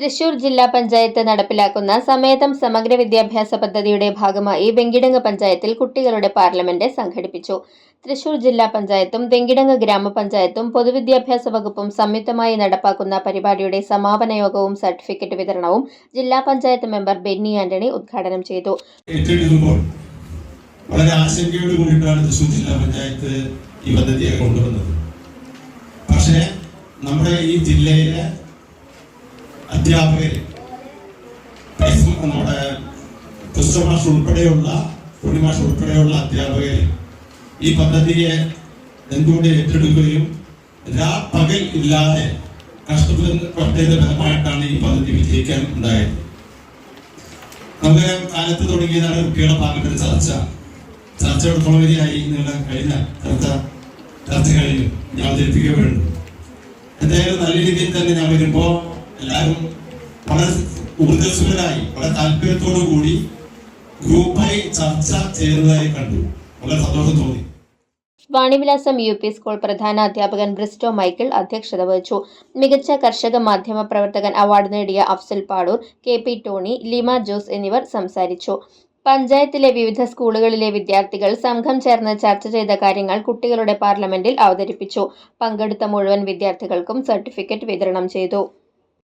തൃശൂർ ജില്ലാ പഞ്ചായത്ത് നടപ്പിലാക്കുന്ന സമേതം സമഗ്ര വിദ്യാഭ്യാസ പദ്ധതിയുടെ ഭാഗമായി വെങ്കിടങ്ങ് പഞ്ചായത്തിൽ കുട്ടികളുടെ പാർലമെന്റ് സംഘടിപ്പിച്ചു. തൃശൂർ ജില്ലാ പഞ്ചായത്തും വെങ്കിടങ്ങ് ഗ്രാമപഞ്ചായത്തും പൊതുവിദ്യാഭ്യാസ വകുപ്പും സംയുക്തമായി നടപ്പാക്കുന്ന പരിപാടിയുടെ സമാപന യോഗവും സർട്ടിഫിക്കറ്റ് വിതരണവും ജില്ലാ പഞ്ചായത്ത് മെമ്പർ ബെന്നി ആന്റണി ഉദ്ഘാടനം ചെയ്തു. വളരെ ജില്ലാ പഞ്ചായത്ത് ഈ പക്ഷേ നമ്മുടെ ഈ ജില്ലയിലെ അധ്യാപകർ നമ്മുടെ ക്രിസ്തുമാഷ് ഉൾപ്പെടെയുള്ള പൂർണിമാഷ് ഉൾപ്പെടെയുള്ള അധ്യാപകർ ഈ പദ്ധതിയെ എന്തുകൊണ്ട് ഏറ്റെടുക്കുകയും രാ പകൽ ഇല്ലാതെ കഷ്ടപ്പെട്ടതിന്റെ ഫലമായിട്ടാണ് ഈ പദ്ധതി വിജയിക്കാൻ ഉണ്ടായത്. നമുക്കറിയാം കാലത്ത് തുടങ്ങിയതാണ് കുട്ടികളുടെ ഭാഗത്തിന് ചർച്ച. ചർച്ച എടുത്തോളം നിങ്ങളെ കഴിഞ്ഞ ചർച്ച ചർച്ച കഴിഞ്ഞു ഞാൻ അവതരിപ്പിക്കുക എന്തായാലും നല്ല രീതിയിൽ തന്നെ ഞാൻ വരുമ്പോ എല്ലാവരും വളരെ വളരെ താല്പര്യത്തോടു കൂടി ഗ്രൂപ്പായി ചർച്ച ചെയ്തതായി കണ്ടു. വളരെ സന്തോഷം തോന്നി. വാണിവിലാസം യു പി സ്കൂൾ പ്രധാന അധ്യാപകൻ ബ്രിസ്റ്റോ മൈക്കിൾ അധ്യക്ഷത വഹിച്ചു. മികച്ച കർഷക മാധ്യമ പ്രവർത്തകൻ അവാർഡ് നേടിയ Afsal Padur K P Tony Lima Jose എന്നിവർ സംസാരിച്ചു. പഞ്ചായത്തിലെ വിവിധ സ്കൂളുകളിലെ വിദ്യാർത്ഥികൾ സംഘം ചേർന്ന് ചർച്ച ചെയ്ത കാര്യങ്ങൾ കുട്ടികളുടെ പാർലമെന്റിൽ അവതരിപ്പിച്ചു. പങ്കെടുത്ത മുഴുവൻ വിദ്യാർത്ഥികൾക്കും സർട്ടിഫിക്കറ്റ് വിതരണം ചെയ്തു.